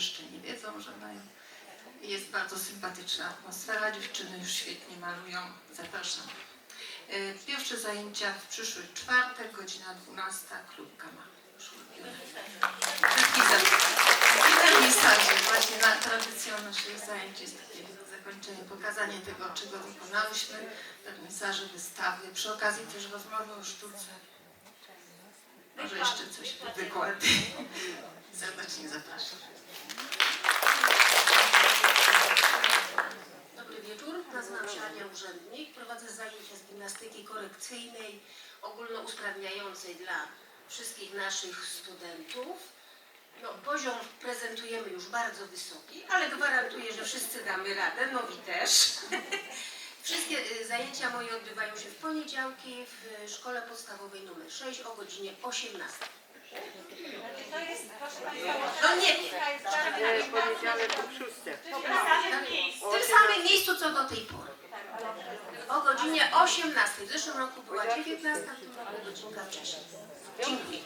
jeszcze nie wiedzą, że mają. Jest bardzo sympatyczna atmosfera, dziewczyny już świetnie malują. Zapraszam. Y, Pierwsze zajęcia w przyszły czwartek, godzina 12, klub Gama. Taki za- W właśnie na tradycją naszych zajęć jest takie zakończenie, pokazanie tego, czego wykonałyśmy, termisarze, wystawy, przy okazji też rozmowy o sztuce. Może jeszcze coś wykłady. Serdecznie zapraszam. Dobry wieczór, nazywam się Ania Urzędnik. Prowadzę zajęcia z gimnastyki korekcyjnej ogólnousprawniającej dla wszystkich naszych studentów. No, poziom prezentujemy już bardzo wysoki, ale gwarantuję, że wszyscy damy radę, nowi też. Wszystkie y, zajęcia moje odbywają się w poniedziałki w szkole podstawowej nr 6 o godzinie 18. To jest, proszę Państwa, No nie, szóste. w tym samym miejscu co do tej pory. O godzinie 18. W zeszłym roku była 19, w tym roku godzinka wcześniej. Dziękuję.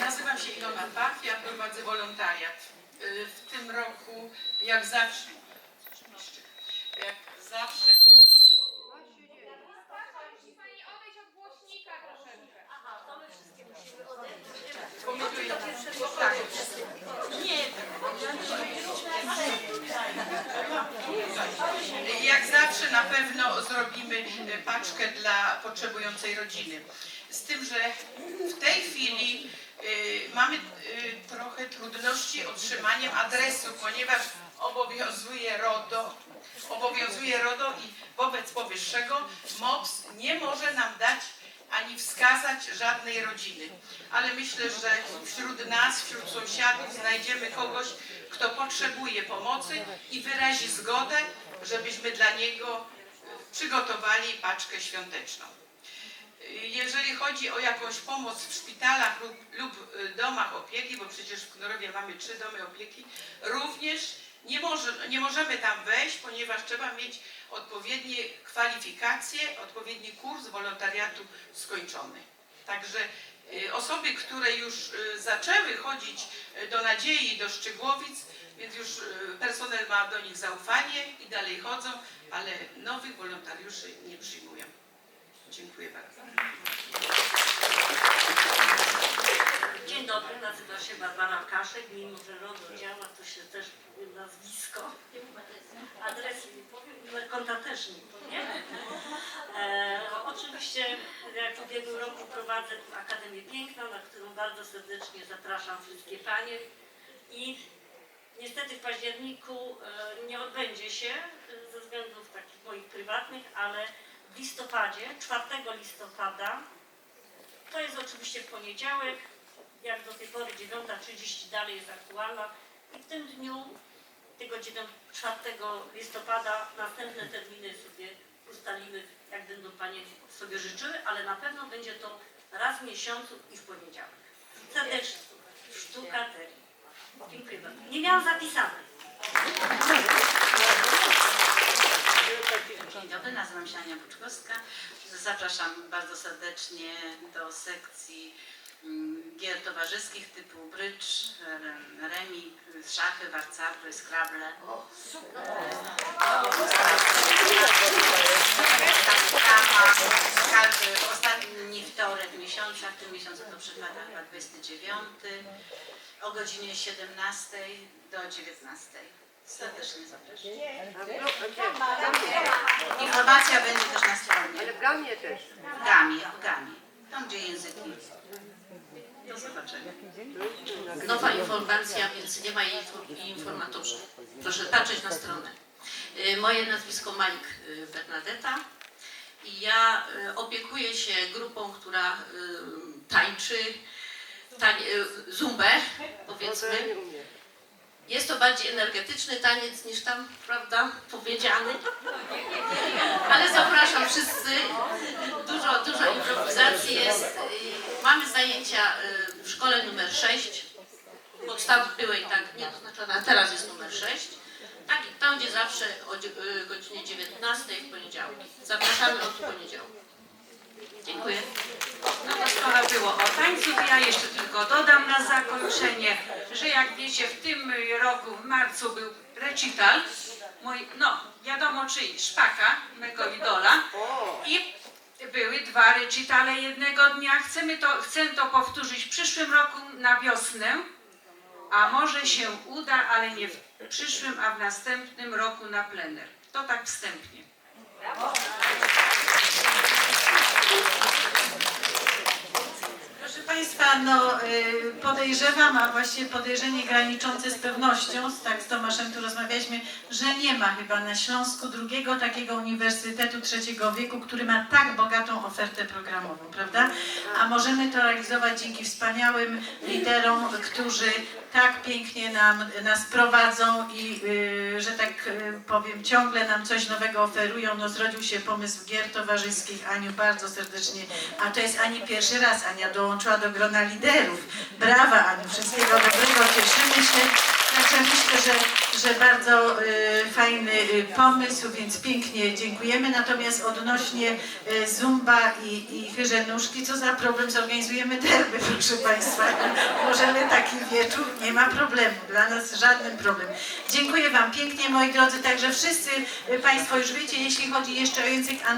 Nazywam się Ilona Pach, ja prowadzę wolontariat. Y, W tym roku, jak zawsze, jak zawsze, musi Pani odejść od głośnika troszeczkę. pomyśluję, tak, nie, jak zawsze na pewno zrobimy y, paczkę dla potrzebującej rodziny. Z tym, że w tej chwili y, mamy y, trochę trudności otrzymaniem adresu, ponieważ obowiązuje RODO, obowiązuje RODO i wobec powyższego MOPS nie może nam dać ani wskazać żadnej rodziny. Ale myślę, że wśród nas, wśród sąsiadów znajdziemy kogoś, kto potrzebuje pomocy i wyrazi zgodę, żebyśmy dla niego y, przygotowali paczkę świąteczną. Jeżeli chodzi o jakąś pomoc w szpitalach lub, lub y, domach opieki, bo przecież w Knorowie mamy trzy domy opieki, również nie, może, nie możemy tam wejść, ponieważ trzeba mieć odpowiednie kwalifikacje, odpowiedni kurs wolontariatu skończony. Także y, osoby, które już y, zaczęły chodzić y, do Nadziei, do Szczygłowic, więc już personel ma do nich zaufanie i dalej chodzą, ale nowych wolontariuszy nie przyjmują. Dziękuję bardzo. Dzień dobry, nazywam się Barbara Kaszek, mimo że RODO działa, to się też powiem nazwisko, adres nie powiem, numer konta też nie powiem. E, oczywiście, jak w ubiegłym roku prowadzę Akademię Piękna, na którą bardzo serdecznie zapraszam wszystkie panie i niestety w październiku e, nie odbędzie się ze względów takich moich prywatnych, ale w listopadzie, 4 listopada, to jest oczywiście poniedziałek, jak do tej pory 9.30 dalej jest aktualna i w tym dniu, tego 9, 4 listopada, następne terminy sobie ustalimy, jak będą Panie sobie życzyły, ale na pewno będzie to raz w miesiącu i w poniedziałek. Serdecznie. Sztuka Teri. Dziękuję bardzo. Nie miałam zapisanej. Dzień dobry, nazywam się Ania Buczkowska. Zapraszam bardzo serdecznie do sekcji mm, gier towarzyskich typu brycz, rem- remi, szachy, warcaby, scrabble. Kawa, Każdy ostatni wtorek miesiąca, w tym miesiącu to przypada chyba 29, o godzinie 17 do 19. Serdecznie zapraszam. Informacja będzie też na stronie. Ale w gamie też. W gamie, w gamie. Tam gdzie języki. Do zobaczenia. Nowa informacja, więc nie ma jej infor- informatorze. Proszę patrzeć na stronę. Y, Moje nazwisko Malik y, Bernadetta i ja y, opiekuję się grupą, która tańczy tań, zumbę, powiedzmy. Nie. Jest to bardziej energetyczny taniec niż tam, prawda, powiedziany. Ale zapraszam wszyscy. Dużo, dużo improwizacji jest. Mamy zajęcia y, w szkole numer 6. Podstaw były i tak niedoznaczone, a teraz jest numer 6. Tak, tam gdzie zawsze o y, godzinie 19 w poniedziałki. Zapraszamy od poniedziałku. Dziękuję. No to skoro było o tańcu, ja jeszcze tylko dodam na zakończenie, że jak wiecie, w tym roku, w marcu był recital, mój, no wiadomo czyj, Szpaka, mego idola i były dwa recitale jednego dnia. Chcemy to, chcę to powtórzyć w przyszłym roku na wiosnę, a może się uda, ale nie w przyszłym, a w następnym roku na plener. To tak wstępnie. Proszę Państwa, no y, podejrzewam, a właściwie podejrzenie graniczące z pewnością, tak z Tomaszem tu rozmawialiśmy, że nie ma chyba na Śląsku drugiego takiego uniwersytetu trzeciego wieku, który ma tak bogatą ofertę programową, prawda? A możemy to realizować dzięki wspaniałym liderom, którzy tak pięknie nam, nas prowadzą i, y, że tak y, powiem, ciągle nam coś nowego oferują. No zrodził się pomysł gier towarzyskich. Aniu, bardzo serdecznie, a to jest Ani pierwszy raz. Ania dołączyła do grona liderów. Brawa Aniu, wszystkiego dobrego, cieszymy się. Także myślę, że, że bardzo y, fajny y, pomysł, więc pięknie dziękujemy. Natomiast odnośnie y, Zumba i, i chyże nóżki, co za problem, zorganizujemy derby, proszę Państwa. Możemy taki wieczór, nie ma problemu, dla nas żaden problem. Dziękuję Wam pięknie, moi drodzy, także wszyscy y, Państwo już wiecie, jeśli chodzi jeszcze o język angielski,